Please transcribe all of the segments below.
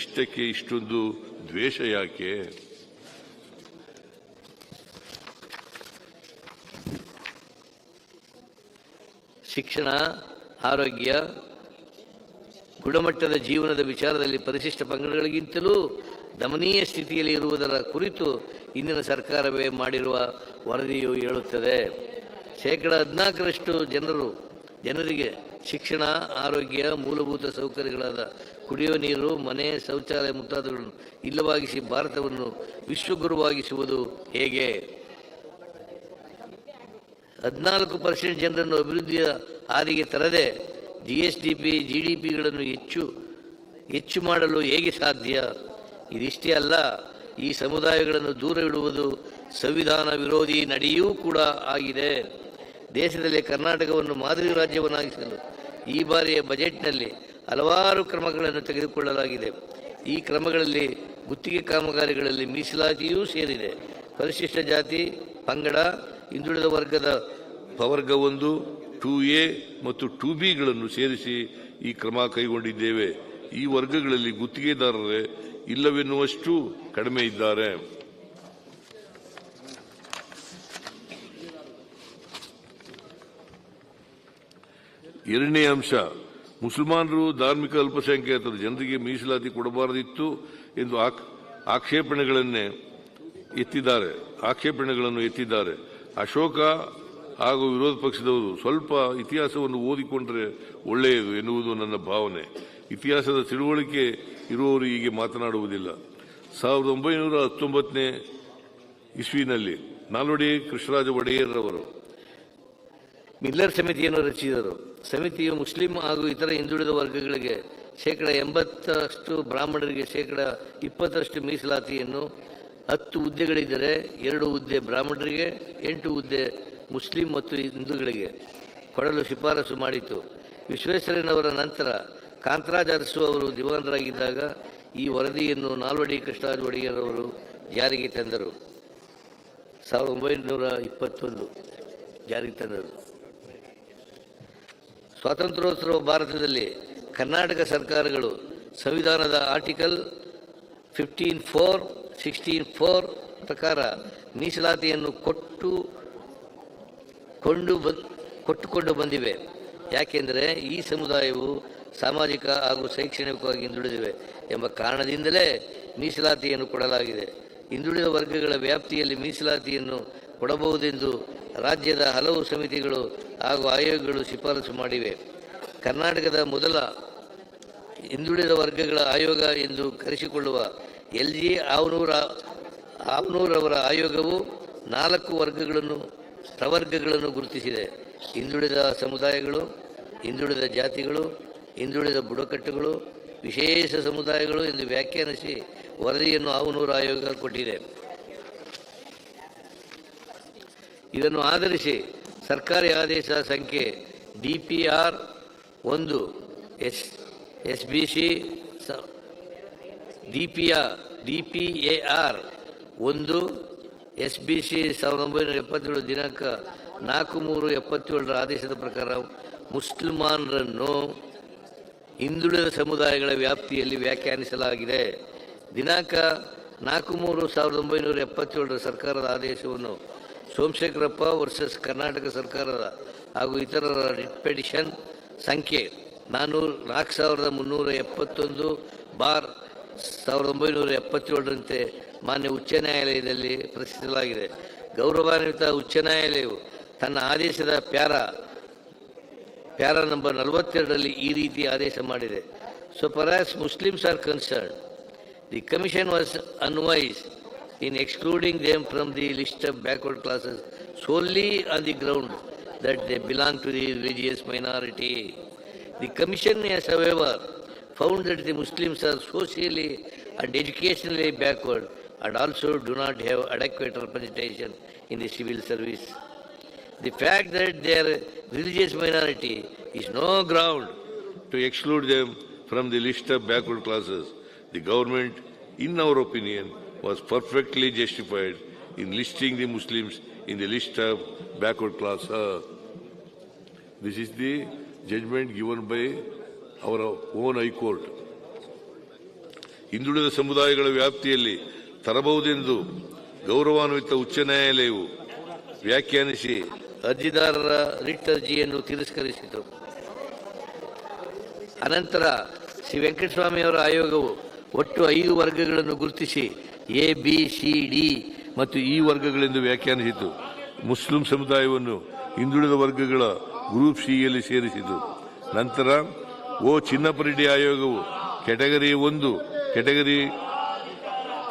ಇಷ್ಟಕ್ಕೆ ಇಷ್ಟೊಂದು ದ್ವೇಷ ಯಾಕೆ? ಶಿಕ್ಷಣ, ಆರೋಗ್ಯ, ಗುಣಮಟ್ಟದ ಜೀವನದ ವಿಚಾರದಲ್ಲಿ ಪರಿಶಿಷ್ಟ ಪಂಗಡಗಳಿಗಿಂತಲೂ ದಮನೀಯ ಸ್ಥಿತಿಯಲ್ಲಿ ಇರುವುದರ ಕುರಿತು ಇಂದಿನ ಸರ್ಕಾರವೇ ಮಾಡಿರುವ ವರದಿಯು ಹೇಳುತ್ತದೆ. ಶೇಕಡ ಹದಿನಾಲ್ಕರಷ್ಟು ಜನರು, ಜನರಿಗೆ ಶಿಕ್ಷಣ, ಆರೋಗ್ಯ, ಮೂಲಭೂತ ಸೌಕರ್ಯಗಳಾದ ಕುಡಿಯುವ ನೀರು, ಮನೆ, ಶೌಚಾಲಯ ಮುಂತಾದವುಗಳನ್ನು ಇಲ್ಲವಾಗಿಸಿ ಭಾರತವನ್ನು ವಿಶ್ವಗುರುವಾಗಿಸುವುದು ಹೇಗೆ? ಹದಿನಾಲ್ಕು ಪರ್ಸೆಂಟ್ ಜನರನ್ನು ಅಭಿವೃದ್ಧಿಯ ಹಾದಿಗೆ ತರದೆ G S D P G D ಪಿಗಳನ್ನು ಹೆಚ್ಚು ಹೆಚ್ಚು ಮಾಡಲು ಹೇಗೆ ಸಾಧ್ಯ? ಇದಿಷ್ಟೇ ಅಲ್ಲ, ಈ ಸಮುದಾಯಗಳನ್ನು ದೂರವಿಡುವುದು ಸಂವಿಧಾನ ವಿರೋಧಿ ನಡೆಯೂ ಕೂಡ ಆಗಿದೆ. ದೇಶದಲ್ಲಿ ಕರ್ನಾಟಕವನ್ನು ಮಾದರಿ ರಾಜ್ಯವನ್ನಾಗಿಸಲು ಈ ಬಾರಿಯ ಬಜೆಟ್ನಲ್ಲಿ ಹಲವಾರು ಕ್ರಮಗಳನ್ನು ತೆಗೆದುಕೊಳ್ಳಲಾಗಿದೆ. ಈ ಕ್ರಮಗಳಲ್ಲಿ ಗುತ್ತಿಗೆ ಕಾಮಗಾರಿಗಳಲ್ಲಿ ಮೀಸಲಾತಿಯೂ ಸೇರಿದೆ. ಪರಿಶಿಷ್ಟ ಜಾತಿ, ಪಂಗಡ, ಹಿಂದುಳಿದ ವರ್ಗದ ಪವರ್ಗ ಒಂದು ಟೂ ಎ ಮತ್ತು ಟೂ ಬಿಗಳನ್ನು ಸೇರಿಸಿ ಈ ಕ್ರಮ ಕೈಗೊಂಡಿದ್ದೇವೆ. ಈ ವರ್ಗಗಳಲ್ಲಿ ಗುತ್ತಿಗೆದಾರರೇ ಇಲ್ಲವೆನ್ನುವಷ್ಟು ಕಡಿಮೆ ಇದ್ದಾರೆ. ಎರಡನೇ ಅಂಶ ಮುಸಲ್ಮಾನರು ಧಾರ್ಮಿಕ ಅಲ್ಪಸಂಖ್ಯಾತರು ಜನರಿಗೆ ಮೀಸಲಾತಿ ಕೊಡಬಾರದಿತ್ತು ಎಂದು ಆಕ್- ಆಕ್ಷೇಪಣೆಗಳನ್ನೇ ಎತ್ತಿದ್ದಾರೆ, ಆಕ್ಷೇಪಣೆಗಳನ್ನು ಎತ್ತಿದ್ದಾರೆ. ಅಶೋಕ ಹಾಗೂ ವಿರೋಧ ಪಕ್ಷದವರು ಸ್ವಲ್ಪ ಇತಿಹಾಸವನ್ನು ಓದಿಕೊಂಡರೆ ಒಳ್ಳೆಯದು ಎನ್ನುವುದು ನನ್ನ ಭಾವನೆ. ಇತಿಹಾಸದ ತಿಳುವಳಿಕೆ ಇರುವವರು ಹೀಗೆ ಮಾತನಾಡುವುದಿಲ್ಲ. ಸಾವಿರದ ಒಂಬೈನೂರ ಹತ್ತೊಂಬತ್ತನೇ ಇಸ್ವಿನಲ್ಲಿ ನಾಲ್ವಡಿ ಕೃಷ್ಣರಾಜ ಒಡೆಯರ್ರವರು ಮಿಲ್ಲರ್ ಸಮಿತಿಯನ್ನು ರಚಿಸಿದರು. ಸಮಿತಿಯು ಮುಸ್ಲಿಂ ಹಾಗೂ ಇತರ ಹಿಂದುಳಿದ ವರ್ಗಗಳಿಗೆ ಶೇಕಡ ಎಂಬತ್ತರಷ್ಟು ಬ್ರಾಹ್ಮಣರಿಗೆ ಶೇಕಡ ಇಪ್ಪತ್ತರಷ್ಟು ಮೀಸಲಾತಿಯನ್ನು ಹತ್ತು ಹುದ್ದೆಗಳಿದ್ದರೆ ಎರಡು ಹುದ್ದೆ ಬ್ರಾಹ್ಮಣರಿಗೆ, ಎಂಟು ಹುದ್ದೆ ಮುಸ್ಲಿಂ ಮತ್ತು ಹಿಂದೂಗಳಿಗೆ ಕೊಡಲು ಶಿಫಾರಸು ಮಾಡಿತು. ವಿಶ್ವೇಶ್ವರಯ್ಯನವರ ನಂತರ ಕಾಂತರಾಜ್ ಅರಸು ಅವರು ದಿವಾನರಾಗಿದ್ದಾಗ ಈ ವರದಿಯನ್ನು ನಾಲ್ವಡಿ ಕೃಷ್ಣರಾಜ ಒಡೆಯರವರು ಜಾರಿಗೆ ತಂದರು. ಸಾವಿರದ ಒಂಬೈನೂರ ಇಪ್ಪತ್ತೊಂದು ಜಾರಿಗೆ ತಂದರು. ಸ್ವಾತಂತ್ರ್ಯೋತ್ಸವ ಭಾರತದಲ್ಲಿ ಕರ್ನಾಟಕ ಸರ್ಕಾರಗಳು ಸಂವಿಧಾನದ article fifteen four, sixteen four ಪ್ರಕಾರ ಮೀಸಲಾತಿಯನ್ನು ಕೊಟ್ಟು ಕೊಂಡು ಬ, ಕೊಟ್ಟುಕೊಂಡು ಬಂದಿವೆ. ಯಾಕೆಂದರೆ ಈ ಸಮುದಾಯವು ಸಾಮಾಜಿಕ ಹಾಗೂ ಶೈಕ್ಷಣಿಕವಾಗಿ ಹಿಂದುಳಿದಿವೆ ಎಂಬ ಕಾರಣದಿಂದಲೇ ಮೀಸಲಾತಿಯನ್ನು ಕೊಡಲಾಗಿದೆ. ಹಿಂದುಳಿದ ವರ್ಗಗಳ ವ್ಯಾಪ್ತಿಯಲ್ಲಿ ಮೀಸಲಾತಿಯನ್ನು ಕೊಡಬಹುದೆಂದು ರಾಜ್ಯದ ಹಲವು ಸಮಿತಿಗಳು ಹಾಗೂ ಆಯೋಗಗಳು ಶಿಫಾರಸು ಮಾಡಿವೆ. ಕರ್ನಾಟಕದ ಮೊದಲ ಹಿಂದುಳಿದ ವರ್ಗಗಳ ಆಯೋಗ ಎಂದು ಕರೆಸಿಕೊಳ್ಳುವ ಎಲ್ ಜಿ ಆವನೂರ ಆವನೂರವರ ಆಯೋಗವು ನಾಲ್ಕು ವರ್ಗಗಳನ್ನು, ಪ್ರವರ್ಗಗಳನ್ನು ಗುರುತಿಸಿದೆ. ಹಿಂದುಳಿದ ಸಮುದಾಯಗಳು, ಹಿಂದುಳಿದ ಜಾತಿಗಳು, ಹಿಂದುಳಿದ ಬುಡಕಟ್ಟುಗಳು, ವಿಶೇಷ ಸಮುದಾಯಗಳು ಎಂದು ವ್ಯಾಖ್ಯಾನಿಸಿ ವರದಿಯನ್ನು ಆವನೂರು ಆಯೋಗ ಕೊಟ್ಟಿದೆ. ಇದನ್ನು ಆಧರಿಸಿ ಸರ್ಕಾರಿ ಆದೇಶ ಸಂಖ್ಯೆ ಡಿ ಪಿ ಆರ್ ಒಂದು, S S B C D P R D P A R ಒಂದು ಎಸ್ ಬಿ ಸಿ ಸಾವಿರದ ಒಂಬೈನೂರ ಎಪ್ಪತ್ತೇಳು ದಿನಾಂಕ ನಾಲ್ಕು ಮೂರು ಎಪ್ಪತ್ತೇಳರ ಆದೇಶದ ಪ್ರಕಾರ ಮುಸ್ಲಿಮಾನರನ್ನು ಹಿಂದುಳಿದ ಸಮುದಾಯಗಳ ವ್ಯಾಪ್ತಿಯಲ್ಲಿ ವ್ಯಾಖ್ಯಾನಿಸಲಾಗಿದೆ. ದಿನಾಂಕ ನಾಲ್ಕು ಮೂರು ಸಾವಿರದ ಒಂಬೈನೂರ ಎಪ್ಪತ್ತೇಳರ ಸರ್ಕಾರದ ಆದೇಶವನ್ನು ಸೋಮಶೇಖರಪ್ಪ ವರ್ಸಸ್ ಕರ್ನಾಟಕ ಸರ್ಕಾರದ ಹಾಗೂ ಇತರರ ರಿಟ್ ಪೆಟಿಷನ್ ಸಂಖ್ಯೆ ನಾನ್ನೂರು ನಾಲ್ಕು ಸಾವಿರದ ಮುನ್ನೂರ ಎಪ್ಪತ್ತೊಂದು ಬಾರ್ ಸಾವಿರದ ಒಂಬೈನೂರ ಎಪ್ಪತ್ತೇಳರಂತೆ ಮಾನ್ಯ ಉಚ್ಚ ನ್ಯಾಯಾಲಯದಲ್ಲಿ ಪ್ರಶ್ನಿಸಲಾಗಿದೆ ಗೌರವಾನ್ವಿತ ಉಚ್ಚ ನ್ಯಾಯಾಲಯವು ತನ್ನ ಆದೇಶದ ಪ್ಯಾರ ಪ್ಯಾರ ನಂಬರ್ ನಲವತ್ತೆರಡರಲ್ಲಿ ಈ ರೀತಿ ಆದೇಶ ಮಾಡಿದೆ. So Parsis Muslims are concern the commission was unwise in excluding them from the list of backward classes solely on the ground that they belong to the religious minority. The Commission has, however, found that the Muslims are socially and educationally backward and also do not have adequate representation in the civil service. The fact that they are religious minority is no ground to exclude them from the list of backward classes. The government, in our opinion, was perfectly justified in listing the Muslims in the list of backward class. Uh, this is the judgment given by our own High Court. ಹಿಂದುಳಿದ ಸಮುದಾಯಗಳ ವ್ಯಾಪ್ತಿಯಲ್ಲಿ ತರಬಹುದೆಂದು ಗೌರವಾನ್ವಿತ ಉಚ್ಚ ನ್ಯಾಯಾಲಯವು ವ್ಯಾಖ್ಯಾನಿಸಿ ಅರ್ಜಿದಾರರ writ ಅರ್ಜಿಯನ್ನು ತಿರಸ್ಕರಿಸಿತು ಅನಂತರ ಶ್ರೀ ವೆಂಕಟಸ್ವಾಮಿಯವರ ಆಯೋಗವು ಒಟ್ಟು ಐದು ವರ್ಗಗಳನ್ನು ಗುರುತಿಸಿ ಎ ಬಿ ಸಿ ಡಿ ಮತ್ತು ಈ ವರ್ಗಗಳೆಂದು ವ್ಯಾಖ್ಯಾನಿಸಿತು. ಮುಸ್ಲಿಂ ಸಮುದಾಯವನ್ನು ಹಿಂದುಳಿದ ವರ್ಗಗಳ ಗ್ರೂಪ್ ಸಿಯಲ್ಲಿ ಸೇರಿಸಿತು. ನಂತರ, ಓ ಚಿನ್ನಪರೆಡ್ಡಿ ಆಯೋಗವು ಕೆಟಗರಿ ಒಂದು category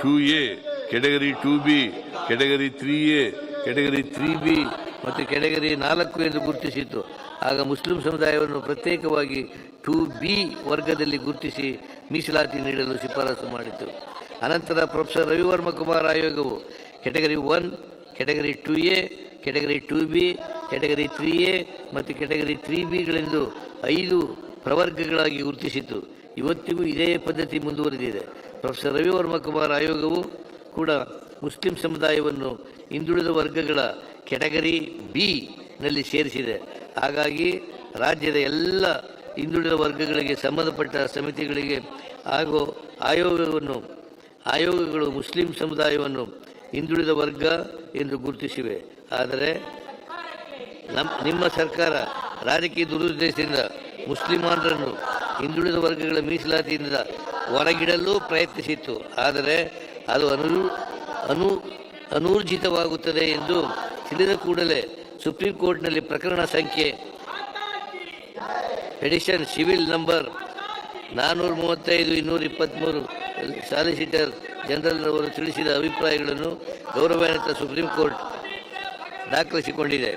two A category two B category three A category three B ಮತ್ತು ಕೆಟಗರಿ ನಾಲ್ಕು ಎಂದು ಗುರುತಿಸಿತು. ಆಗ ಮುಸ್ಲಿಂ ಸಮುದಾಯವನ್ನು ಪ್ರತ್ಯೇಕವಾಗಿ ಟು ಬಿ ವರ್ಗದಲ್ಲಿ ಗುರುತಿಸಿ ಮೀಸಲಾತಿ ನೀಡಲು ಶಿಫಾರಸು ಮಾಡಿತು. ಅನಂತರ ಪ್ರೊಫೆಸರ್ ರವಿವರ್ಮ ಕುಮಾರ್ ಆಯೋಗವು category one category two A category two B category three A ಮತ್ತು ಕೆಟಗರಿ ತ್ರೀ ಬಿಗಳೆಂದು ಐದು ಪ್ರವರ್ಗಗಳಾಗಿ ಗುರುತಿಸಿತು ಇವತ್ತಿಗೂ ಇದೇ ಪದ್ಧತಿ ಮುಂದುವರೆದಿದೆ. ಪ್ರೊಫೆಸರ್ ರವಿವರ್ಮ ಕುಮಾರ್ ಆಯೋಗವು ಕೂಡ ಮುಸ್ಲಿಂ ಸಮುದಾಯವನ್ನು ಹಿಂದುಳಿದ ವರ್ಗಗಳ ಕೆಟಗರಿ ಬಿ ನಲ್ಲಿ ಸೇರಿಸಿದೆ. ಹಾಗಾಗಿ ರಾಜ್ಯದ ಎಲ್ಲ ಹಿಂದುಳಿದ ವರ್ಗಗಳಿಗೆ ಸಂಬಂಧಪಟ್ಟ ಸಮಿತಿಗಳಿಗೆ ಹಾಗೂ ಆಯೋಗವನ್ನು ಆಯೋಗಗಳು ಮುಸ್ಲಿಂ ಸಮುದಾಯವನ್ನು ಹಿಂದುಳಿದ ವರ್ಗ ಎಂದು ಗುರುತಿಸಿವೆ. ಆದರೆ ನಮ್ಮ ನಿಮ್ಮ ಸರ್ಕಾರ ರಾಜಕೀಯ ದುರುದ್ದೇಶದಿಂದ ಮುಸ್ಲಿಮಾನರನ್ನು ಹಿಂದುಳಿದ ವರ್ಗಗಳ ಮೀಸಲಾತಿಯಿಂದ ಹೊರಗಿಡಲು ಪ್ರಯತ್ನಿಸಿತ್ತು. ಆದರೆ ಅದು ಅನು ಅನು, ಅನೂರ್ಜಿತವಾಗುತ್ತದೆ ಎಂದು ತಿಳಿದ ಕೂಡಲೇ ಸುಪ್ರೀಂ ಕೋರ್ಟ್ನಲ್ಲಿ ಪ್ರಕರಣ ಸಂಖ್ಯೆ ಎಡಿಷನ್ ಸಿವಿಲ್ ನಂಬರ್ ನಾನ್ನೂರ ಮೂವತ್ತೈದು ಇನ್ನೂರ ಇಪ್ಪತ್ತ್ಮೂರು ಸಾಲಿಸಿಟರ್ ಜನರಲ್ ಅವರು ತಿಳಿಸಿದ ಅಭಿಪ್ರಾಯಗಳನ್ನು ಗೌರವಾನ್ವಿತ ಸುಪ್ರೀಂ ಕೋರ್ಟ್ ದಾಖಲಿಸಿಕೊಂಡಿದೆ.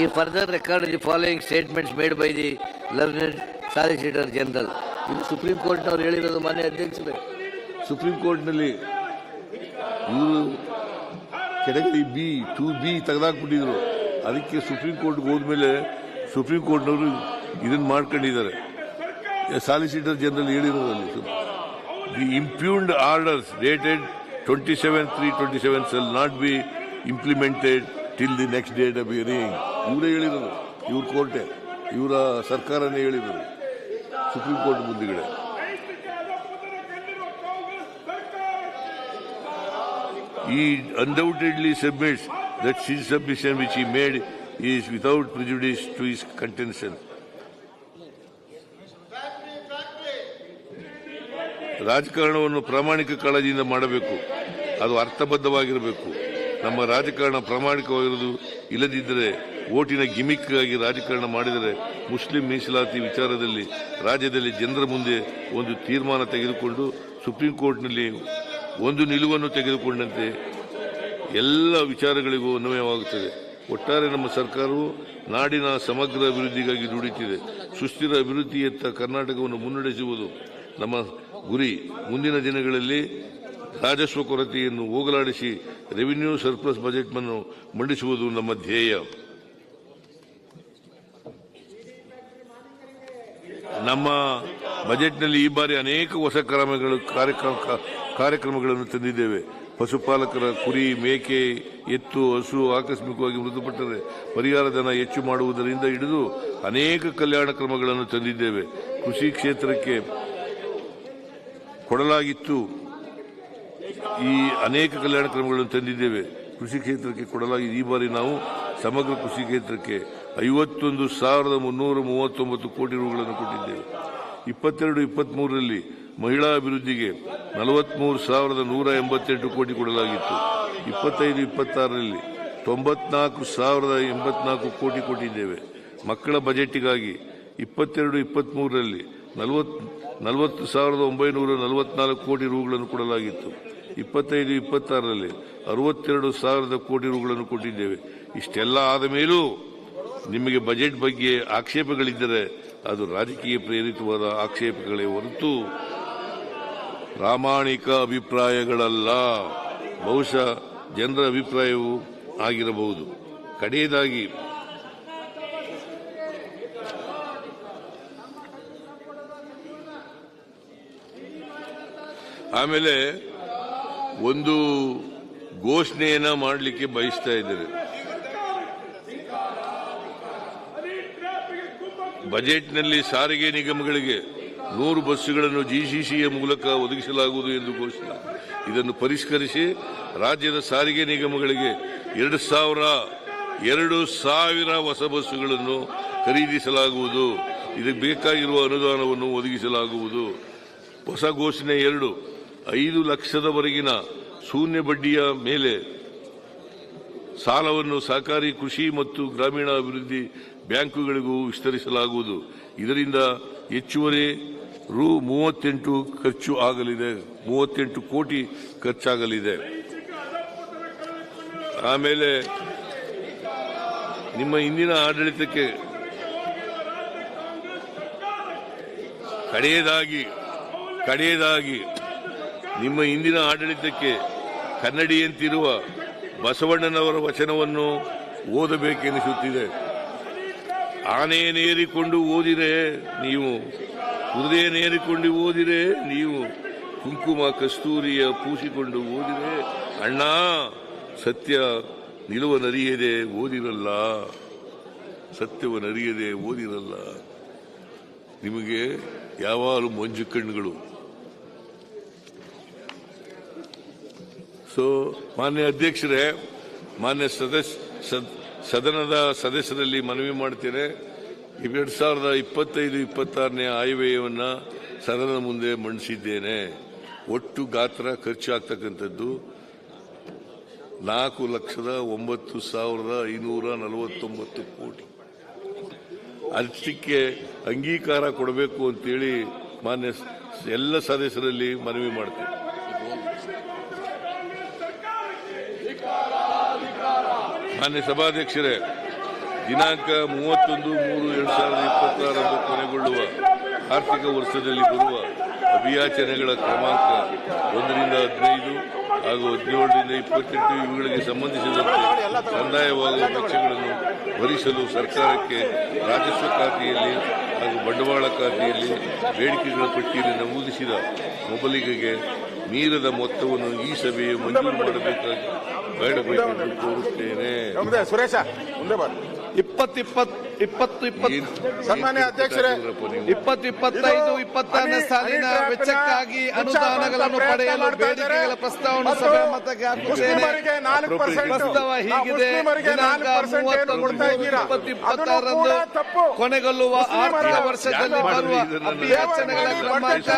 ಈ further record the following statements made by the learned solicitor general. ಇದು ಸುಪ್ರೀಂ ಕೋರ್ಟ್ನವರು ಹೇಳಿರೋದು ಮಾನ್ಯ ಅಧ್ಯಕ್ಷರೇ. ಸುಪ್ರೀಂ ಕೋರ್ಟ್ನಲ್ಲಿ ಇವರು ಕೆಟಗರಿ ಬಿ, ಟೂ ಬಿ ತೆಗೆದಾಕ್ಬಿಟ್ಟಿದ್ರು. ಅದಕ್ಕೆ ಸುಪ್ರೀಂ ಕೋರ್ಟ್ಗೆ ಹೋದ್ಮೇಲೆ ಸುಪ್ರೀಂ ಕೋರ್ಟ್ನವರು ಇದನ್ನು ಮಾಡ್ಕೊಂಡಿದ್ದಾರೆ. Solicitor general ಹೇಳಿರೋದಲ್ಲಿ the impugned orders dated twenty seven three twenty seven shall not be implemented till the next date of hearing ಇವರೇ ಹೇಳಿದರು. ಇವ್ರ ಕೋರ್ಟೆ, ಇವರ ಸರ್ಕಾರನೇ ಹೇಳಿರೋದು ಸುಪ್ರೀಂ ಕೋರ್ಟ್ ಮುಂದುಗಡೆ. ಈ undoubtedly submits that his submission which he made is without prejudice to his contention. ರಾಜಕಾರಣವನ್ನು ಪ್ರಾಮಾಣಿಕ ಕಾಳಜಿಯಿಂದ ಮಾಡಬೇಕು. ಅದು ಅರ್ಥಬದ್ಧವಾಗಿರಬೇಕು. ನಮ್ಮ ರಾಜಕಾರಣ ಪ್ರಾಮಾಣಿಕವಾಗಿರುವುದು ಇಲ್ಲದಿದ್ದರೆ ಓಟಿನ ಗಿಮಿಕ್ ಆಗಿ ರಾಜಕಾರಣ ಮಾಡಿದರೆ ಮುಸ್ಲಿಂ ಮೀಸಲಾತಿ ವಿಚಾರದಲ್ಲಿ ರಾಜ್ಯದಲ್ಲಿ ಜನರ ಮುಂದೆ ಒಂದು ತೀರ್ಮಾನ ತೆಗೆದುಕೊಂಡು ಸುಪ್ರೀಂ ಕೋರ್ಟ್ನಲ್ಲಿ ಒಂದು ನಿಲುವನ್ನು ತೆಗೆದುಕೊಂಡಂತೆ ಎಲ್ಲ ವಿಚಾರಗಳಿಗೂ ಅನ್ವಯವಾಗುತ್ತದೆ. ಒಟ್ಟಾರೆ ನಮ್ಮ ಸರ್ಕಾರವು ನಾಡಿನ ಸಮಗ್ರ ಅಭಿವೃದ್ಧಿಗಾಗಿ ದುಡಿಯುತ್ತಿದೆ ಸುಸ್ಥಿರ ಅಭಿವೃದ್ಧಿಯತ್ತ ಕರ್ನಾಟಕವನ್ನು ಮುನ್ನಡೆಸುವುದು ನಮ್ಮ ಗುರಿ ಮುಂದಿನ ದಿನಗಳಲ್ಲಿ ರಾಜಸ್ವ ಕೊರತೆಯನ್ನು ಹೋಗಲಾಡಿಸಿ ರೆವಿನ್ಯೂ ಸರ್ಪ್ಲಸ್ ಬಜೆಟ್ನ್ನು ಮಂಡಿಸುವುದು ನಮ್ಮ ಧ್ಯೇಯ. ನಮ್ಮ ಬಜೆಟ್ನಲ್ಲಿ ಈ ಬಾರಿ ಅನೇಕ ಹೊಸ ಕ್ರಮಗಳು, ಕಾರ್ಯಕ್ರಮ, ಕಾರ್ಯಕ್ರಮಗಳನ್ನು ತಂದಿದ್ದೇವೆ. ಪಶುಪಾಲಕರ ಕುರಿ ಮೇಕೆ, ಎತ್ತು, ಹಸು ಆಕಸ್ಮಿಕವಾಗಿ ಮೃತಪಟ್ಟರೆ ಪರಿಹಾರ ಧನ ಹೆಚ್ಚು ಮಾಡುವುದರಿಂದ ಹಿಡಿದು ಅನೇಕ ಕಲ್ಯಾಣ ಕ್ರಮಗಳನ್ನು ತಂದಿದ್ದೇವೆ. ಕೃಷಿ ಕ್ಷೇತ್ರಕ್ಕೆ ಕೊಡಲಾಗಿತ್ತು. ಈ ಅನೇಕ ಕಲ್ಯಾಣ ಕ್ರಮಗಳನ್ನು ತಂದಿದ್ದೇವೆ. ಕೃಷಿ ಕ್ಷೇತ್ರಕ್ಕೆ ಕೊಡಲಾಗಿದೆ ಈ ಬಾರಿ ನಾವು ಸಮಗ್ರ ಕೃಷಿ ಕ್ಷೇತ್ರಕ್ಕೆ ಐವತ್ತೊಂದು ಸಾವಿರದ ಮುನ್ನೂರ ಮೂವತ್ತೊಂಬತ್ತು ಕೋಟಿ ರೂಗಳನ್ನು ಕೊಟ್ಟಿದ್ದೇವೆ. ಇಪ್ಪತ್ತೆರಡು, ಇಪ್ಪತ್ಮೂರರಲ್ಲಿ ಮಹಿಳಾ ಅಭಿವೃದ್ಧಿಗೆ ನಲವತ್ತ್ಮೂರು ಸಾವಿರದ ನೂರ ಎಂಬತ್ತೆಂಟು ಕೋಟಿ ಕೊಡಲಾಗಿತ್ತು. ಇಪ್ಪತ್ತೈದು, ಇಪ್ಪತ್ತಾರರಲ್ಲಿ ತೊಂಬತ್ನಾಲ್ಕು ಸಾವಿರದ ಎಂಬತ್ನಾಲ್ಕು ಕೋಟಿ ಕೊಟ್ಟಿದ್ದೇವೆ. ಮಕ್ಕಳ ಬಜೆಟ್ಗಾಗಿ ಇಪ್ಪತ್ತೆರಡು, ಇಪ್ಪತ್ಮೂರರಲ್ಲಿ ನಲವತ್ ನಲವತ್ತು ಸಾವಿರದ ಒಂಬೈನೂರ ನಲವತ್ನಾಲ್ಕು ಕೋಟಿ ರೂಗಳನ್ನು ಕೊಡಲಾಗಿತ್ತು. ಇಪ್ಪತ್ತೈದು, ಇಪ್ಪತ್ತಾರರಲ್ಲಿ ಅರವತ್ತೆರಡು ಸಾವಿರದ ಕೋಟಿ ರೂಗಳನ್ನು ಕೊಟ್ಟಿದ್ದೇವೆ. ಇಷ್ಟೆಲ್ಲ ಆದ ಮೇಲೂ ನಿಮಗೆ ಬಜೆಟ್ ಬಗ್ಗೆ ಆಕ್ಷೇಪಗಳಿದ್ದರೆ ಅದು ರಾಜಕೀಯ ಪ್ರೇರಿತವಾದ ಆಕ್ಷೇಪಗಳೇ ಹೊರತು ಪ್ರಾಮಾಣಿಕ ಅಭಿಪ್ರಾಯಗಳಲ್ಲ. ಬಹುಶಃ ಜನರ ಅಭಿಪ್ರಾಯವೂ ಆಗಿರಬಹುದು. ಕಡೆಯದಾಗಿ ಆಮೇಲೆ ಒಂದು ಘೋಷಣೆಯನ್ನ ಮಾಡಲಿಕ್ಕೆ ಬಯಸ್ತಾ ಇದ್ದಾರೆ. ಬಜೆಟ್ನಲ್ಲಿ ಸಾರಿಗೆ ನಿಗಮಗಳಿಗೆ ನೂರು ಬಸ್ಸುಗಳನ್ನು ಜಿಸಿಸಿಯ ಮೂಲಕ ಒದಗಿಸಲಾಗುವುದು ಎಂದು ಘೋಷಣೆ. ಇದನ್ನು ಪರಿಷ್ಕರಿಸಿ ರಾಜ್ಯದ ಸಾರಿಗೆ ನಿಗಮಗಳಿಗೆ ಎರಡು ಸಾವಿರ ಎರಡು ಸಾವಿರ ಹೊಸ ಬಸ್ಸುಗಳನ್ನು ಖರೀದಿಸಲಾಗುವುದು. ಇದಕ್ಕೆ ಬೇಕಾಗಿರುವ ಅನುದಾನವನ್ನು ಒದಗಿಸಲಾಗುವುದು. ಹೊಸ ಘೋಷಣೆ ಎರಡು. ಐದು ಲಕ್ಷದವರೆಗಿನ ಶೂನ್ಯ ಬಡ್ಡಿಯ ಮೇಲೆ ಸಾಲವನ್ನು ಸಹಕಾರಿ ಕೃಷಿ ಮತ್ತು ಗ್ರಾಮೀಣಾಭಿವೃದ್ಧಿ ಬ್ಯಾಂಕುಗಳಿಗೂ ವಿಸ್ತರಿಸಲಾಗುವುದು. ಇದರಿಂದ ಹೆಚ್ಚುವರಿ ರು ಮೂವತ್ತೆಂಟು ಖರ್ಚು ಆಗಲಿದೆ. ಮೂವತ್ತೆಂಟು ಕೋಟಿ ಖರ್ಚಾಗಲಿದೆ. ಆಮೇಲೆ ನಿಮ್ಮ ಹಿಂದಿನ ಆಡಳಿತಕ್ಕೆ ಕಡೆಯದಾಗಿ ಕಡೆಯದಾಗಿ ನಿಮ್ಮ ಇಂದಿನ ಆಡಳಿತಕ್ಕೆ ಕನ್ನಡಿಯಂತಿರುವ ಬಸವಣ್ಣನವರ ವಚನವನ್ನು ಓದಬೇಕೆನಿಸುತ್ತಿದೆ. ಆನೆಯನ್ನೇರಿಕೊಂಡು ಓದಿರೆ ನೀವು ಹೃದಯ ನೇರಿಕೊಂಡು ಓದಿರೆ ನೀವು, ಕುಂಕುಮ ಕಸ್ತೂರಿಯ ಪೂಸಿಕೊಂಡು ಓದಿರೆ, ಅಣ್ಣ, ಸತ್ಯ ನಿಲುವನರಿಯದೆ ಓದಿರಲ್ಲ, ಸತ್ಯವ ನರಿಯದೆ ಓದಿರಲ್ಲ. ನಿಮಗೆ ಯಾವಾಗಲೂ ಮಂಜು ಕಣ್ಣುಗಳು. ಸೊ ಮಾನ್ಯ ಅಧ್ಯಕ್ಷರೇ, ಮಾನ್ಯ ಸದಸ್ಯ ಸದ್- ಸದನದ ಸದಸ್ಯರಲ್ಲಿ ಮನವಿ ಮಾಡ್ತೇನೆ. ಎರಡು ಸಾವಿರದ ಇಪ್ಪತ್ತೈದು, ಇಪ್ಪತ್ತಾರನೇ ಆಯವ್ಯಯವನ್ನು ಸದನದ ಮುಂದೆ ಮಂಡಿಸಿದ್ದೇನೆ. ಒಟ್ಟು ಗಾತ್ರ ಖರ್ಚಾಗ್ತಕ್ಕಂಥದ್ದು ನಾಲ್ಕು ಲಕ್ಷದ ಒಂಬತ್ತು ಸಾವಿರದ ಐನೂರ ನಲವತ್ತೊಂಬತ್ತು ಕೋಟಿ. ಅದಕ್ಕೆ ಅಂಗೀಕಾರ ಕೊಡಬೇಕು ಅಂತೇಳಿ ಮಾನ್ಯ ಎಲ್ಲ ಸದಸ್ಯರಲ್ಲಿ ಮನವಿ ಮಾಡ್ತೇನೆ. ಮಾನ್ಯ ಸಭಾಧ್ಯಕ್ಷರೇ, ದಿನಾಂಕ ಮೂವತ್ತೊಂದು ಮೂರು ಎರಡು ಸಾವಿರದ ಇಪ್ಪತ್ತಾರರಂದು ಕೊನೆಗೊಳ್ಳುವ ಆರ್ಥಿಕ ವರ್ಷದಲ್ಲಿ ಬರುವ ಅಭಿಯಾಚನೆಗಳ ಕ್ರಮಾಂಕ ಒಂದರಿಂದ ಹದಿನೈದು ಹಾಗೂ ಹದಿನೇಳರಿಂದ ಇಪ್ಪತ್ತೆಂಟು ಇವುಗಳಿಗೆ ಸಂಬಂಧಿಸಿದಂತೆ ಕಂದಾಯವಾಗುವ ವೆಚ್ಚಗಳನ್ನು ಭರಿಸಲು ಸರ್ಕಾರಕ್ಕೆ ರಾಜಸ್ವ ಖಾತೆಯಲ್ಲಿ ಹಾಗೂ ಬಂಡವಾಳ ಖಾತೆಯಲ್ಲಿ ಬೇಡಿಕೆಗಳ ಪಟ್ಟಿಯಲ್ಲಿ ನಮೂದಿಸಿದ ಮೊಬಲಿಗೆಗೆ ಮೀರದ ಮೊತ್ತವನ್ನು ಈ ಸಭೆಯು ಮಂಜೂರು ಮಾಡಬೇಕಾಗಿ ಬೇಡಬೇಕೆಂದು ಕೋರುತ್ತೇನೆ. ಸುರೇಶ ಮುಂದೆ ಇಪ್ಪತ್ತು ಇಪ್ಪತ್ತು ಇಪ್ಪತ್ತು ಇಪ್ಪತ್ತು. ಸನ್ಮಾನ್ಯ ಅಧ್ಯಕ್ಷರೇ? ಇಪ್ಪತ್ತು ಇಪ್ಪತ್ತೈದು ಇಪ್ಪತ್ತಾರನೇ ಸಾಲಿನ ವೆಚ್ಚಕ್ಕಾಗಿ ಅನುದಾನಗಳನ್ನು ಪಡೆಯಲು ಬೇಡಿಕೆಗಳ ಪ್ರಸ್ತಾವವನ್ನು ಸಭೆ ಮತಕ್ಕೆ ಹಾಕುತ್ತೇನೆ ಪ್ರಸ್ತಾವ ಹೀಗಿದೆ. ದಿನಾಂಕ ಮೂವತ್ತೊಂದು ಕೊಡ್ತಾ ಇದ್ದೀರಾ? ಇಪ್ಪತ್ತು ಇಪ್ಪತ್ತಾರರಂದು ಕೊನೆಗೊಳ್ಳುವ ಆರ್ಥಿಕ ವರ್ಷದಲ್ಲಿ ಬರುವ? ಅಭಿಯಾಚನೆಗಳ ಕ್ರಮಾಂಕ.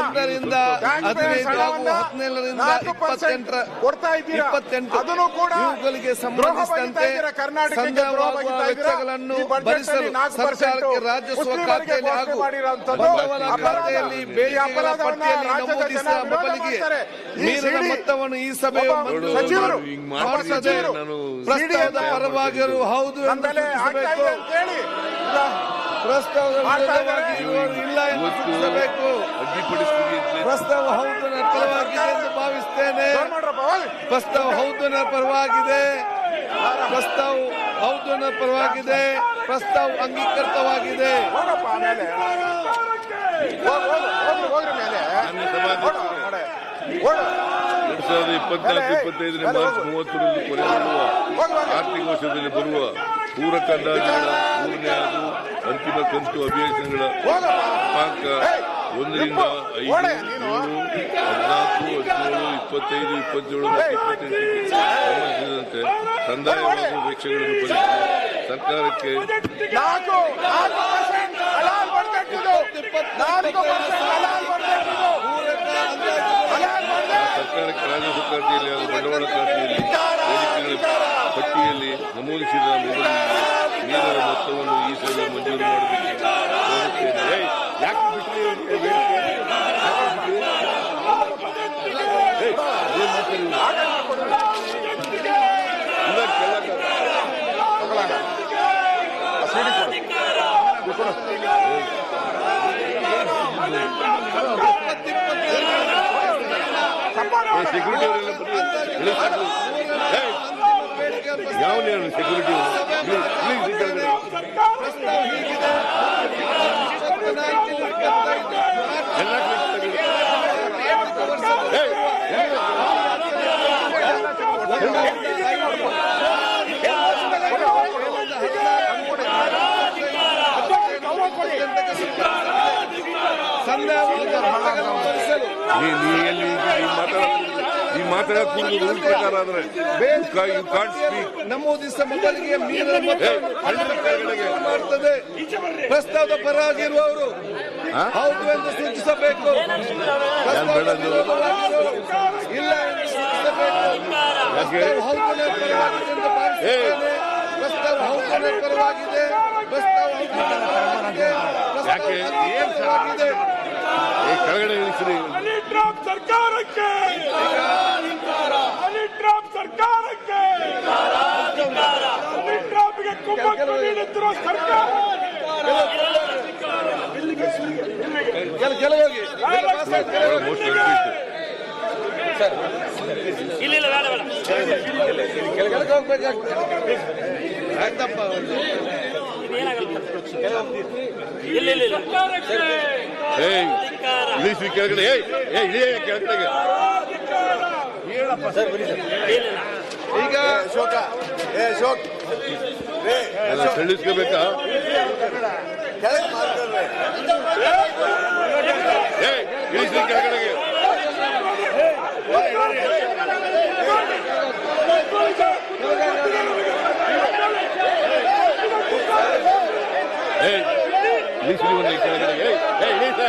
ಒಂದರಿಂದ ಹದಿನೈದು ಹಾಗೂ ಹದಿನೇಳರಿಂದ ಇಪ್ಪತ್ತೆಂಟರ ಕೊಡ್ತಾ ಇದ್ದೀರಾ? ಇಪ್ಪತ್ತೆಂಟು. ಅದನ್ನು ಕೂಡ ಇವುಗಳಿಗೆ ಸಂಬಂಧಿಸಿದಂತೆ ಇದ್ದೀರಾ? ವೆಚ್ಚಗಳನ್ನು ಭರಿಸಲು ಸರ್ಕಾರಕ್ಕೆ ರಾಜಸ್ವ ಖಾತೆಯಲ್ಲಿ ಹಾಗೂ ಬಂಡವಾಳ ಖಾತೆಯಲ್ಲಿ ಈ ಬೇಡಿಕೆಗಳ ಪಟ್ಟಿಯಲ್ಲಿ ನಮೂದಿಸಿದ ಮೊದಲಿಗೆ ಈ ಮೀರಿದ ಮೊತ್ತವನ್ನು ಈ ಸಭೆಯ ಸಚಿವರು, ಪ್ರಸ್ತಾವದ ಪರವಾಗಿರು ಹೌದು ಎಂದು ಪ್ರಸ್ತಾವದ ವಿರುದ್ಧವಾಗಿ ಇವರು ಇಲ್ಲ ಎಂದು ಸೂಚಿಸಬೇಕು. ಪ್ರಸ್ತಾವ ಹೌದು ಪರವಾಗಿದೆ ಎಂದು ಹೋಗಿ. ಪ್ರಸ್ತಾವ ಹೌದು ನನ್ನ ಪರವಾಗಿದೆ. ಪ್ರಸ್ತಾವ ಹೌದು ಅನ್ನೋ ಪರವಾಗಿದೆ. ಪ್ರಸ್ತಾವ ಅಂಗೀಕೃತವಾಗಿದೆ. ಎರಡ್ ಸಾವಿರದ ಇಪ್ಪತ್ನಾಲ್ಕು ಇಪ್ಪತ್ತೈದನೇ ಮಾರ್ಚ್ ಮೂವತ್ತರಂದು ಕೊನೆಗೊಳ್ಳುವ ಆರ್ಥಿಕ ವರ್ಷದಲ್ಲಿ ಬರುವ ಪೂರಕ ಅಂದಾಜುಗಳ ಮೂರನೇ ಹಾಗೂ ಅಂತಿಮ ಕಂತು ಏಯ್, ಒಂದರಿಂದ. ಐದು. ಹದಿನಾಲ್ಕು ಹದಿನೇಳು ಇಪ್ಪತ್ತೈದು ಇಪ್ಪತ್ತೇಳು ಸಂಬಂಧಿಸಿದಂತೆ ಸಂದಾಯವಾಗುವ ವೆಚ್ಚಗಳನ್ನು ಭರಿಸಲು ಸರ್ಕಾರಕ್ಕೆ ಸರ್ಕಾರಕ್ಕೆ ರಾಜ್ಯ ಸರ್ಕಾರದಲ್ಲಿ ಹಾಗೂ ಬಂಡವಾಳ ಖಾತೆಯಲ್ಲಿ ಪಟ್ಟಿಯಲ್ಲಿ ನಮೂದಿಸಿದ ಮೊದಲಿಗೆ ಮೊತ್ತವನ್ನು ಈ ಸಭೆ ಮಂಜೂರು ಮಾಡಬೇಕು. ಏಯ್, ಯಾಕೆ ಬಿಟ್ರಿ ಸೆಕ್ಯೂರಿಟಿ ಬೇಡಿಕೆ? ಯಾಕೆ ಬಿಟ್ರಿ? ಏಯ್, ಏನ್ ಮಾಡ್ತೀರಿ ನೀವು? ಇಲ್ಲ, ಕೇಳಕ್ಕ. ತಗೊಳ್ಳೋಣ. ಆ ಸಿಡಿ ಕೊಡು. ಇದು ಕೊಡು. ಏ, ಸೆಕ್ಯೂರಿಟಿ ಅವರೆಲ್ಲ ಬರ್ರಿ. ಇಳಿಸ್ಬಿಟ್ಟು. ಏಯ್, ಯಾವನು ಹೇಳು ಸೆಕ್ಯೂರಿಟಿ ಪ್ರಸ್ತಾವ ಹೀಗಿದೆ ಇಪ್ಪತ್ನಾಲ್ಕು, ಇಪ್ಪತ್ತೈದು, ಎಲ್ಲ ಕ್ಲಿಕ್ ತೆಗೀರಿ. ಆರ್ಥಿಕ ವರ್ಷದಲ್ಲಿ ಏಯ್, ಎಲ್ಲಿ? ನೀ ಮಾತಾಡಕ್ ರೂಲ್ ಪ್ರಕಾರ ಆದ್ರೆ. ಯು ಕಾಂಟ್ ಸ್ಪೀಕ್ ನಮೂದಿಸಿದ ಮೊದಲಿಗೆ. ಮಾಡ್ತದೆ. ಪ್ರಸ್ತಾವದ ಪರವಾಗಿರುವವರು ಹೌದು ಎಂದು ಸೂಚಿಸಬೇಕು. ಇಲ್ಲ ಎಂದು ಸೂಚಿಸಬೇಕು. ಭಾವಿಸುತ್ತೇನೆ. ಪ್ರಸ್ತಾವ ಹೌದನೇ ಪರವಾಗಿದೆ. ಪ್ರಸ್ತಾವ ಪರವಾಗಿದೆ. ಕೆಳಗಡೆ ಇಳಿಸ್ರಿ. ಡ್ರಾಪ್ ಸರ್ಕಾರಕ್ಕೆ! ಡ್ರಾಪ್ ಸರ್ಕಾರಕ್ಕೆ! ಹನಿ ಡ್ರಾಪ್ಗೆ ಕುಮ್ಮಕ್ಕು ನೀಡುತ್ತಿರುವ ಸರ್ಕಾರ! ಕೆಲ ಕೆಲವರಿಗೆ ಮೋಸ್ಟ್ ವೆಲ್ಕಮ್ ಕೆಳಗೆ ಹೋಗ್ಬೇಕಾಗ್ತದೆ ಆಯ್ತಪ್ಪ ಸರ್ಕಾರಕ್ಕೆ! ಏಯ್ ಇಳಿಸ್ರಿ ಕೆಳಗಡೆ ಏಯ್ ಏ ಇಳಿಯ ಕೆಳಗಡೆಗೆ? ಈಗ ಶೋಕ. ಏ ಶೋಕ್. ಎಲ್ಲ ಏ ಏಯ್ ಇಳಿಸ್ರಿ ಕೆಳಗಡೆಗೆ. ಏ ಇಳಿಸಿ ಒಂದು ಕೆಳಗಡೆಗೆ. ಏಯ್ ಏಯ್ ಇಳಿಸ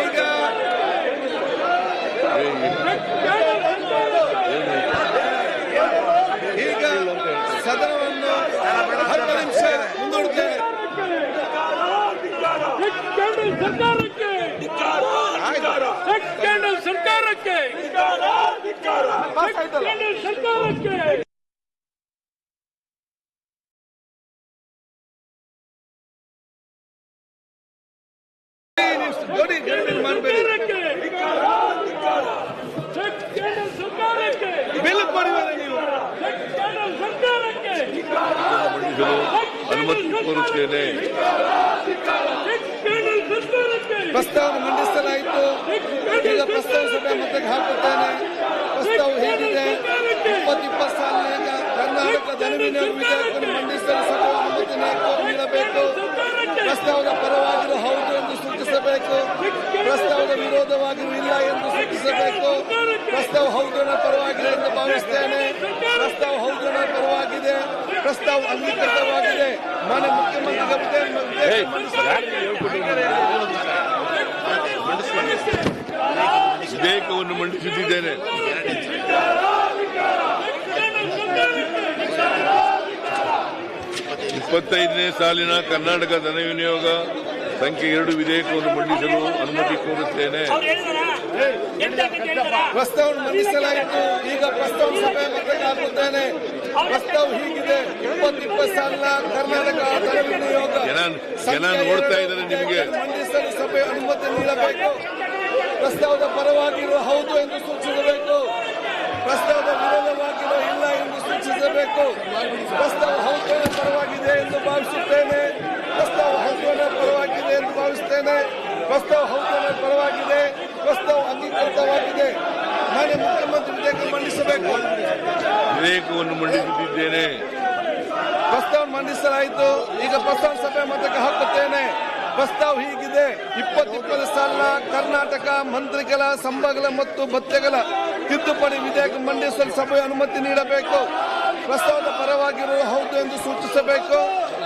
ಈಗ ಈಗ ಸದನವನ್ನು ಹತ್ತು ನಿಮಿಷ ಮುಂದೂಡುತ್ತೇನೆ ಕ್ಯಾಂಡಲ್ ಸರ್ಕಾರಕ್ಕೆ ಕ್ಯಾಂಡಲ್ ಸರ್ಕಾರಕ್ಕೆ ನೋಡಿ ಗಡಿಬಿಡಿ ಮಾಡಬೇಡಿ ಕ್ಯಾಂಡಲ್ ಸರ್ಕಾರಕ್ಕೆ ಬಿಲ್ ಕೊಡಿವರೆ ನೀವು ಕ್ಯಾಂಡಲ್ ಸರ್ಕಾರಕ್ಕೆ ಮಂಡಿಸಲು ಅನುಮತಿ ಕೋರುತ್ತೇನೆ ಕ್ಯಾಂಡಲ್ ಸರ್ಕಾರಕ್ಕೆ ಪ್ರಸ್ತಾವ ಮಂಡಿಸಲಾಯಿತು ಈಗ ಪ್ರಸ್ತಾವ ಸಭೆ ಮತ್ತೆ ಹಾಕುತ್ತೇನೆ ಪ್ರಸ್ತಾವ ಹೇಗಿದೆ ಇಪ್ಪತ್ತು ಇಪ್ಪತ್ತು ಸಾಲಿನಾಗ ವಿನಿಯೋಗ ವಿಧೇಯಕವನ್ನು ಮಂಡಿಸಲು ಸಭೆ ಅನುಮತಿ ನೀಡಬೇಕು ಪ್ರಸ್ತಾವದ ಪರವಾಗಿರು ಹೌದು ಎಂದು ಸೂಚಿಸಬೇಕು. ಪ್ರಸ್ತಾವದ ವಿರೋಧವಾಗಿರು ಇಲ್ಲ ಎಂದು ಸೂಚಿಸಬೇಕು. ಪ್ರಸ್ತಾವ ಹೌದನ ಪರವಾಗಿದೆ ಎಂದು ಭಾವಿಸುತ್ತೇನೆ ಪ್ರಸ್ತಾವ ಹೌದನ ಪರವಾಗಿದೆ. ಪ್ರಸ್ತಾವ ಅಂಗೀಕೃತವಾಗಿದೆ. ಮಾನ್ಯ ಮುಖ್ಯಮಂತ್ರಿಗಳ ವಿಧೇಯಕವನ್ನು ಮಂಡಿಸುತ್ತಿದ್ದೇನೆ ಇಪ್ಪತ್ತೈದನೇ ಸಾಲಿನ ಕರ್ನಾಟಕ ಧನ ವಿನಿಯೋಗ ಸಂಖ್ಯೆ ಎರಡು ವಿಧೇಯಕವನ್ನು ಮಂಡಿಸಲು ಅನುಮತಿ ಕೋರುತ್ತೇನೆ. ಪ್ರಸ್ತಾವವನ್ನು ಮಂಡಿಸಲಾಯಿತು. ಈಗ ಪ್ರಸ್ತಾವ ಸಭೆ ಹಾಕುತ್ತೇನೆ ಪ್ರಸ್ತಾವ ಹೀಗಿದೆ. ಇಪ್ಪತ್ತು ಇಪ್ಪತ್ತು ಸಾಲಿನ ಕರ್ನಾಟಕ ಧನ ವಿನಿಯೋಗ ಜನ ಜನ ನೋಡ್ತಾ ಇದ್ದಾರೆ ನಿಮಗೆ. ಮಂಡಿಸಲು ಸಭೆ ಅನುಮತಿ ನೀಡಬೇಕು. ಪ್ರಸ್ತಾವದ ಪರವಾಗಿರುವ ಹೌದು ಎಂದು ಸೂಚಿಸಬೇಕು. ಪ್ರಸ್ತಾವದ ವಿರೋಧವಾಗಿರುವ ಇಲ್ಲ ಎಂದು ಸೂಚಿಸಬೇಕು ಪ್ರಸ್ತಾವ ಹೌದನ ಪರವಾಗಿದೆ ಎಂದು ಭಾವಿಸುತ್ತೇನೆ. ಪ್ರಸ್ತಾವ ಹೌದನ ಪರವಾಗಿದೆ ಎಂದು ಭಾವಿಸುತ್ತೇನೆ. ಪ್ರಸ್ತಾವ ಹೌದನ ಪರವಾಗಿದೆ. ಪ್ರಸ್ತಾವ ಅಂಗೀಕೃತವಾಗಿದೆ. ನಾನು ಮುಖ್ಯಮಂತ್ರಿ ವಿಧೇಯಕ ಮಂಡಿಸಬೇಕು. ವಿಧೇಯಕವನ್ನು ಮಂಡಿಸುತ್ತಿದ್ದೇನೆ. ಪ್ರಸ್ತಾವ ಮಂಡಿಸಲಾಯಿತು. ಈಗ ಪ್ರಸ್ತಾವ ಸಭೆ ಮತಕ್ಕೆ ಹಾಕುತ್ತೇನೆ. ಪ್ರಸ್ತಾವ ಹೀಗಿದೆ. ಇಪ್ಪತ್ತು ಇಪ್ಪತ್ತು ಸಾಲಿನ ಕರ್ನಾಟಕ ಮಂತ್ರಿಗಳ ಸಂಭಗಳ ಮತ್ತು ಭತ್ಯೆಗಳ ತಿದ್ದುಪಡಿ ವಿಧೇಯಕ ಮಂಡಿಸಲು ಸಭೆ ಅನುಮತಿ ನೀಡಬೇಕು. ಪ್ರಸ್ತಾವದ ಪರವಾಗಿರುವ ಹೌದು ಎಂದು ಸೂಚಿಸಬೇಕು.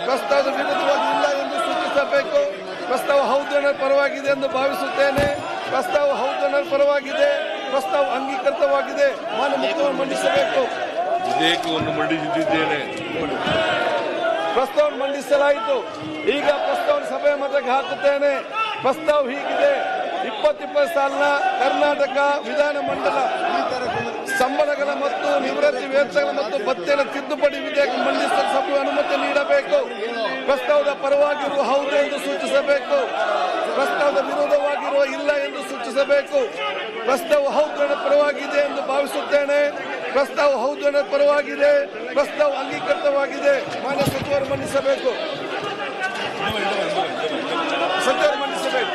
ಪ್ರಸ್ತಾವದ ವಿರುದ್ಧವಾಗಿ ಇಲ್ಲ ಎಂದು ಸೂಚಿಸಬೇಕು. ಪ್ರಸ್ತಾವ ಹೌದು ಅನ್ನೋ ಪರವಾಗಿದೆ ಎಂದು ಭಾವಿಸುತ್ತೇನೆ. ಪ್ರಸ್ತಾವ ಹೌದು ಅನ್ನೋ ಪರವಾಗಿದೆ. ಪ್ರಸ್ತಾವ ಅಂಗೀಕೃತವಾಗಿದೆ. ನಾನು ಮುಖ್ಯವನ್ನು ಮಂಡಿಸಬೇಕು. ವಿಧೇಯಕವನ್ನು ಮಂಡಿಸಿದ್ದೇನೆ. ಪ್ರಸ್ತಾವ ಮಂಡಿಸಲಾಯಿತು. ಈಗ ಪ್ರಸ್ತಾವ ಸಭೆ ಮತಕ್ಕೆ ಹಾಕುತ್ತೇನೆ. ಪ್ರಸ್ತಾವ ಹೀಗಿದೆ. ಇಪ್ಪತ್ತಿಪ್ಪತ್ತು ಸಾಲಿನ ಕರ್ನಾಟಕ ವಿಧಾನ ಮಂಡಲ. ಸಂಬಳಗಳ ಮತ್ತು ನಿವೃತ್ತಿ ವೇತನಗಳ ಮತ್ತು ಭತ್ಯೆಗಳ ತಿದ್ದುಪಡಿ ವಿಧೇಯಕ ಮಂಡಿಸಲು ಸಭೆ ಅನುಮತಿ ನೀಡಬೇಕು. ಪ್ರಸ್ತಾವದ ಪರವಾಗಿರುವ ಹೌದು ಎಂದು ಸೂಚಿಸಬೇಕು. ಪ್ರಸ್ತಾವದ ವಿರೋಧವಾಗಿರುವ ಇಲ್ಲ ಎಂದು ಸೂಚಿಸಬೇಕು. ಪ್ರಸ್ತಾವ ಹೌದು ಪರವಾಗಿದೆ ಎಂದು ಭಾವಿಸುತ್ತೇನೆ. ಪ್ರಸ್ತಾವ ಹೌದು ಪರವಾಗಿದೆ. ಪ್ರಸ್ತಾವ ಅಂಗೀಕೃತವಾಗಿದೆ. ಮಾನ್ಯ ಸಚಿವರು ಮಂಡಿಸಬೇಕು ಸಚಿವರು ಮಂಡಿಸಬೇಕು.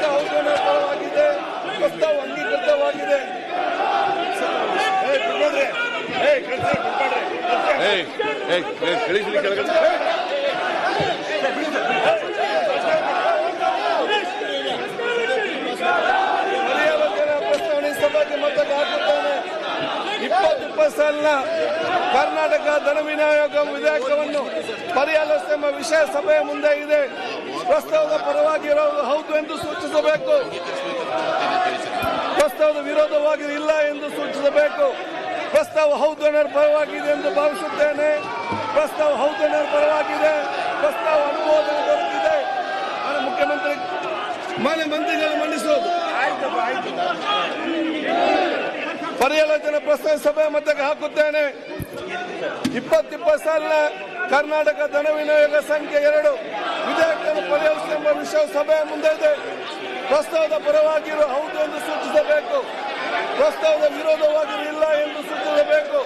ಪ್ರಸ್ತಾವ ಪರವಾಗಿದೆ. ಪ್ರಸ್ತಾವ ಅಂಗೀಕೃತವಾಗಿದೆ ಪ್ರಸ್ತಾವನೆ ಸಭೆಗೆ ಮತಕ್ಕೆ ಹಾಕುತ್ತಾನೆ. ಇಪ್ಪತ್ತು ಇಪ್ಪತ್ತು ಸಾಲಿನ ಕರ್ನಾಟಕ ಧನ ವಿನಿಯೋಗ ವಿಧೇಯಕವನ್ನು ಪರಿಹಾರ ವಿಷಯ ಸಭೆಯ ಮುಂದೆ ಇದೆ. ಪ್ರಸ್ತಾವದ ಪರವಾಗಿರೋದು ಹೌದು ಎಂದು ಸೂಚಿಸಬೇಕು. ಪ್ರಸ್ತಾವದ ವಿರೋಧವಾಗಿ ಇಲ್ಲ ಎಂದು ಸೂಚಿಸಬೇಕು. ಪ್ರಸ್ತಾವ ಹೌದು ಅನ್ನೋ ಪರವಾಗಿದೆ ಎಂದು ಭಾವಿಸುತ್ತೇನೆ. ಪ್ರಸ್ತಾವ ಹೌದು ಅನ್ನೋ ಪರವಾಗಿದೆ. ಪ್ರಸ್ತಾವ ಅನುಮೋದನೆ ದೊರೆತಿದೆ. ಮುಖ್ಯಮಂತ್ರಿ, ಮಾನ್ಯ ಮಂತ್ರಿಗಳು ಮಂಡಿಸೋದು ಪರ್ಯಾಲೋಚನೆ ಪ್ರಸ್ತಾವ ಸಭೆ ಮತಕ್ಕೆ ಹಾಕುತ್ತೇನೆ. ಇಪ್ಪತ್ತಿಪ್ಪತ್ತು ಸಾಲಿನ ಕರ್ನಾಟಕ ಧನ ಸಂಖ್ಯೆ ಎರಡು. ಪರ್ಯಾಲೋಚನೆ ಎಂಬ ವಿಷಯ ಸಭೆಯ ಮುಂದೆ ಇದೆ ಪ್ರಸ್ತಾವದ ಪರವಾಗಿರುವ ಹೌದು ಎಂದು ಸೂಚಿಸಬೇಕು. ಪ್ರಸ್ತಾವದ ವಿರೋಧವಾಗಿರುವ ಇಲ್ಲ ಎಂದು ಸೂಚಿಸಬೇಕು.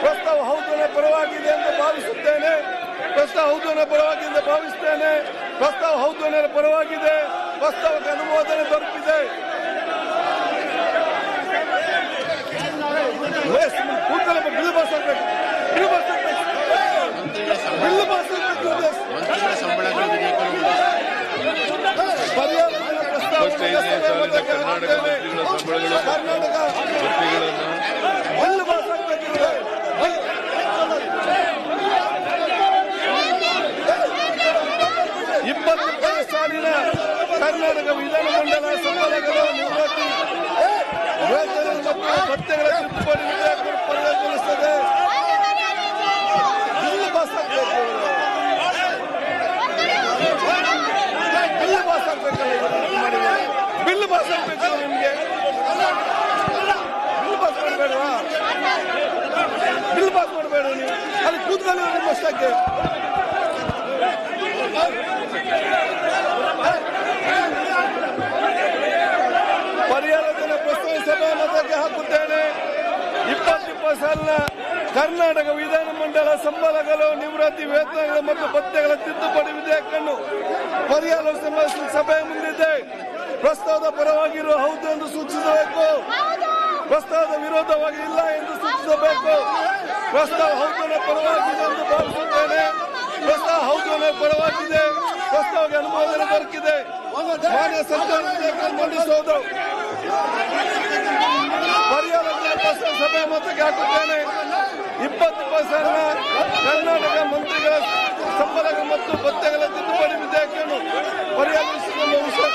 ಪ್ರಸ್ತಾವ ಹೌದು ಪರವಾಗಿದೆ ಎಂದು ಭಾವಿಸುತ್ತೇನೆ. ಪ್ರಸ್ತಾವ ಹೌದು ಅನ್ನೋ ಪರವಾಗಿದೆ ಎಂದು ಭಾವಿಸುತ್ತೇನೆ. ಪ್ರಸ್ತಾವ ಹೌದು ಅನ್ನೋ ಪರವಾಗಿದೆ. ಪ್ರಸ್ತಾವಕ್ಕೆ ಅನುಮೋದನೆ ದೊರಕಿದೆ. ವಯಸ್ಸು ಇಪ್ಪತ್ತೈದನೇ ಸಾಲಿನ ಕರ್ನಾಟಕ ಭತ್ಯೆಗಳನ್ನು ಬಿಲ್ ಪಾಸ್ ಆಗ್ಬೇಕಿದೆ ಇಪ್ಪತ್ತಿಪ್ಪತ್ತು ಸಾಲಿನ ಕರ್ನಾಟಕ ವಿಧಾನಮಂಡಲ ಸಂಬಳಗಳು ನಿವೃತ್ತಿ ವೇತನ ಮತ್ತು ಭತ್ಯೆಗಳ ತಿದ್ದುಪಡಿ ವಿಧೇಯಕ ಪರಿಗಣಿಸುತ್ತದೆ ಬಿಲ್ ಪಾಸ್ ಆಗ್ಬೇಕು ಬಿಲ್ ಪಾಸ್ ಆಗ್ಬೇಕಲ್ಲ ಇವರು ಮಾಡಿದ್ದಾರೆ. ಬಿಲ್ ಪಾಸ್ ಆಗ್ಬೇಕು ನಿಮ್ಗೆ ಬಿಲ್ ಪಾಸ್ ಮಾಡಬೇಡವಾ ಬಿಲ್ ಪಾಸ್ ಮಾಡಬೇಡ ನೀವು ಅಲ್ಲಿ ನಿಮ್ಮ ಅಷ್ಟಕ್ಕೆ ಮತಕ್ಕೆ ಹಾಕುತ್ತೇನೆ. ಇಪ್ಪತ್ತಿಪ್ಪತ್ತು ಸಾಲಿನ ಕರ್ನಾಟಕ ವಿಧಾನಮಂಡಲ ಸಂಬಳಗಳು ನಿವೃತ್ತಿ ವೇತನಗಳು ಮತ್ತು ಭತ್ಯೆಗಳ ತಿದ್ದುಪಡಿ ವಿಧೇಯಕವನ್ನು ಪರಿಹಾರ ಸಭೆ ಮುಂದಿದೆ. ಪ್ರಸ್ತಾವದ ಪರವಾಗಿರುವ ಹೌದು ಎಂದು ಸೂಚಿಸಬೇಕು. ಪ್ರಸ್ತಾವದ ವಿರೋಧವಾಗಿ ಇಲ್ಲ ಎಂದು ಸೂಚಿಸಬೇಕು. ಪ್ರಸ್ತಾವ ಹೌದನ ಪರವಾಗಿದೆ ಎಂದು ಭಾವಿಸುತ್ತೇನೆ. ಪ್ರಸ್ತಾವ ಹೌದನ ಪರವಾಗಿದೆ. ಪ್ರಸ್ತಾವಕ್ಕೆ ಅನುಮೋದನೆ ದೊರಕಿದೆ. ಮಾನ್ಯ ಸರ್ಕಾರ ವಿಧೇಯಕವನ್ನು ಮಂಡಿಸುವುದು ಪ್ರಸ್ತಾವ ಸಭೆ ಮತಕ್ಕೆ ಹಾಕುತ್ತೇನೆ. ಇಪ್ಪತ್ತಿಪ್ಪತ್ತು ಸಾವಿರ ಕರ್ನಾಟಕ ಮಂತ್ರಿಗಳ ಸಂಬಳಗಳು ಮತ್ತು ಭತ್ಯೆಗಳ ತಿದ್ದುಪಡಿ ವಿಧೇಯಕವನ್ನು ಪರ್ಯಾಲೋಚಿಸಿದ ವಿಷಯ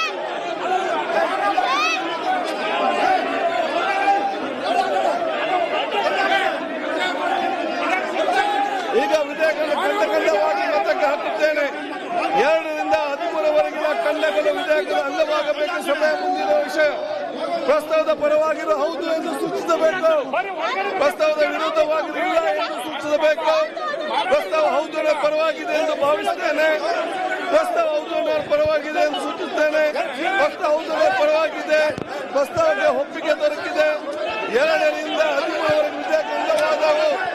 ಈಗ ವಿಧೇಯಕವನ್ನು ಖಂಡ ಖಂಡವಾಗಿ ಮತಕ್ಕೆ ಹಾಕುತ್ತೇನೆ ಎರಡರಿಂದ ಹದಿಮೂರವರೆಗಿನ ಖಂಡಗಳು ವಿಧೇಯಕದ ಅಂಗವಾಗಬೇಕು. ಸಮಯ ಮುಂದಿರುವ ವಿಷಯ. ಪ್ರಸ್ತಾವದ ಪರವಾಗಿರು, ಹೌದು ಎಂದು ಸೂಚಿಸಬೇಕು. ಪ್ರಸ್ತಾವದ ವಿರುದ್ಧವಾಗಿರಲಿಲ್ಲ ಎಂದು ಸೂಚಿಸಬೇಕು. ಪ್ರಸ್ತಾವ ಹೌದು ಪರವಾಗಿದೆ ಎಂದು ಭಾವಿಸುತ್ತೇನೆ. ಪ್ರಸ್ತಾವ ಹೌದು ಪರವಾಗಿದೆ ಎಂದು ಸೂಚಿಸುತ್ತೇನೆ. ಪ್ರಸ್ತಾವ ಹೌದು ಪರವಾಗಿದೆ. ಪ್ರಸ್ತಾವಕ್ಕೆ ಒಪ್ಪಿಗೆ ದೊರಕಿದೆ. ಎರಡರಿಂದ ಹದಿಮೂರವರೆಗೆ ವಿಧೇಯಕ ಅಂಗವಾದವು.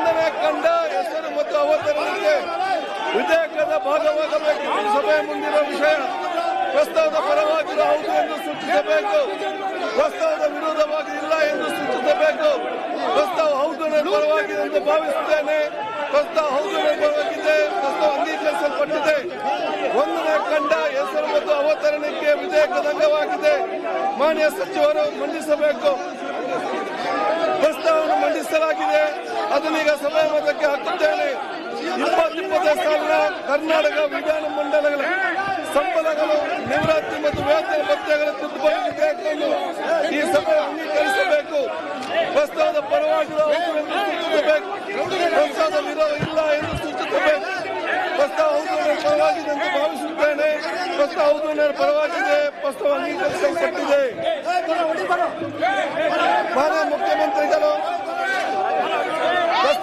ಒಂದನೇ ಕಂಡ ಹೆಸರು ಮತ್ತು ಅವತರಣಿಕೆ ವಿಧೇಯಕದ ಭಾಗವಾಗಬೇಕು. ಸಭೆ ಮುಂದಿನ ವಿಷಯ ಪ್ರಸ್ತಾವದ ಪರವಾಗಿ ಹೌದು ಎಂದು ಸೂಚಿಸಬೇಕು. ಪ್ರಸ್ತಾವದ ವಿರೋಧವಾಗಿ ಇಲ್ಲ ಎಂದು ಸೂಚಿಸಬೇಕು. ಪ್ರಸ್ತಾವ ಹೌದು ಪರವಾಗಿದೆ ಎಂದು ಭಾವಿಸುತ್ತೇನೆ. ಪ್ರಸ್ತಾವ ಹೌದು ಪರವಾಗಿದೆ ಪ್ರಸ್ತಾವ ಅಂಗೀಕರಿಸಲ್ಪಟ್ಟಿದೆ. ಒಂದನೇ ಕಂಡ ಹೆಸರು ಮತ್ತು ಅವತರಣಿಕೆ ವಿಧೇಯಕದ ಅಂಗವಾಗಿದೆ. ಮಾನ್ಯ ಸಚಿವರು ಮಂಡಿಸಬೇಕು. ಮಂಡಿಸಲಾಗಿದೆ. ಅದನ್ನೀಗ ಸಭೆ ಮತಕ್ಕೆ ಹಾಕುತ್ತೇನೆ ಇಪ್ಪತ್ತಿಪ್ಪತ್ತೈದು ಸಾಲಿನ ಕರ್ನಾಟಕ ವಿಧಾನ ಮಂಡಲಗಳ ಸಂಬಳಗಳು, ನಿವೃತ್ತಿ ಮತ್ತು ವೇತನ ಭತ್ಯೆಗಳ ತಿದ್ದುಪಡಿ ವಿಧೇಯಕವನ್ನು ಈ ಸಭೆ ಅಂಗೀಕರಿಸಬೇಕು. ಪ್ರಸ್ತಾವದ ಸೂಚಿಸಬೇಕು. ಪ್ರಸ್ತಾವದ ವಿರೋಧ ಇಲ್ಲ ಎಂದು ಸೂಚಿಸಬೇಕು. ಪ್ರಸ್ತಾವ ಪರವಾಗಿದೆ ಎಂದು ಭಾವಿಸುತ್ತೇನೆ. ಪ್ರಸ್ತಾವ ಪರವಾಗಿದೆ. ಪ್ರಸ್ತಾವ ಅಂಗೀಕರಿಸಲ್ಪಟ್ಟಿದೆ. ಮಾನ್ಯ ಮುಖ್ಯಮಂತ್ರಿಗಳು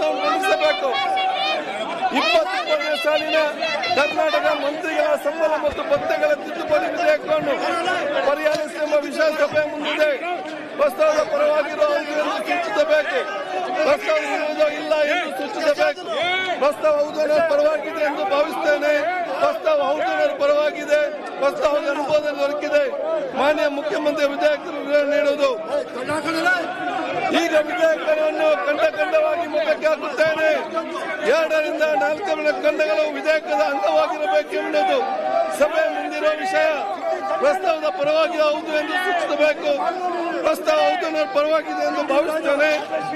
ಪ್ರಸ್ತಾವ ಮಂಡಿಸಬೇಕು ಇಪ್ಪತ್ತೊಂಬತ್ತನೇ ಸಾಲಿನ ಕರ್ನಾಟಕ ಮಂತ್ರಿಗಳ ಸಂಬಳ ಮತ್ತು ಭತ್ತೆಗಳ ತಿದ್ದುಪಡಿ ವಿಧೇಯಕವನ್ನು ಎಂಬ ವಿಷಯ ಸಭೆ ಮುಂದಿದೆ. ಪ್ರಸ್ತಾವದ ಪರವಾಗಿರುವ ಸೂಚಿಸಬೇಕು? ಪ್ರಸ್ತಾವ ಇರುವುದೋ ಇಲ್ಲ ಎಂದು ಸೂಚಿಸಬೇಕು. ಪ್ರಸ್ತಾವ ಹೌದು ಪರವಾಗಿದೆ ಎಂದು ಭಾವಿಸುತ್ತೇನೆ. ಪ್ರಸ್ತಾವ ಹೌದು ಪರವಾಗಿದೆ. ಪ್ರಸ್ತಾವದ ಅನುಮೋದನೆ ದೊರಕಿದೆ. ಮಾನ್ಯ ಮುಖ್ಯಮಂತ್ರಿ ವಿಧೇಯಕರು ನೀಡುವುದು. ಈಗ ವಿಧೇಯಕವನ್ನು ಕಂಡ ಕಂಡವಾಗಿ ಮುಖಕ್ಕೆ ಹಾಕುತ್ತೇನೆ. ಎರಡರಿಂದ ನಾಲ್ಕು ಖಂಡಗಳು ವಿಧೇಯಕದ ಅಂಗವಾಗಿರಬೇಕೆಂಬುದು ಸಭೆ ಮುಂದಿರುವ ವಿಷಯ. ಪ್ರಸ್ತಾವದ ಪರವಾಗಿ ಹೌದು ಎಂದು ಸೂಚಿಸಬೇಕು. ಪ್ರಸ್ತಾವ ಹೌದು ಪರವಾಗಿದೆ ಎಂದು ಭಾವಿಸುತ್ತೇನೆ.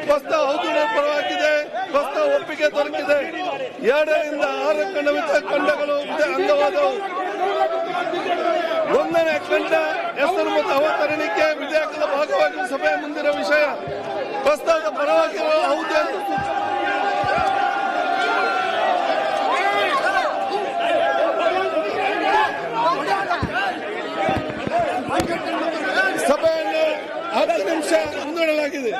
ಪ್ರಸ್ತಾವ ಹೌದು ಪರವಾಗಿದೆ. ಪ್ರಸ್ತಾವ ಒಪ್ಪಿಗೆ ದೊರಕಿದೆ. ಎರಡರಿಂದ ಆರು ಖಂಡ ಕಂಡಗಳು ಅಂಗವಾದವು. ಒಂದನೇ ಖಂಡ ಹೆಸರು ಮತ್ತು ಅವತರಣಿಕೆ ವಿಧೇಯಕದ ಭಾಗವಾಗಿ ಸಭೆಯ ಮುಂದಿನ ವಿಷಯ. ಪ್ರಸ್ತಾವದ ಪರವಾಗಿ ಹೌದು ಸಭೆಯನ್ನು ಹತ್ತು ನಿಮಿಷ ಮುಂದೂಡಲಾಗಿದೆ.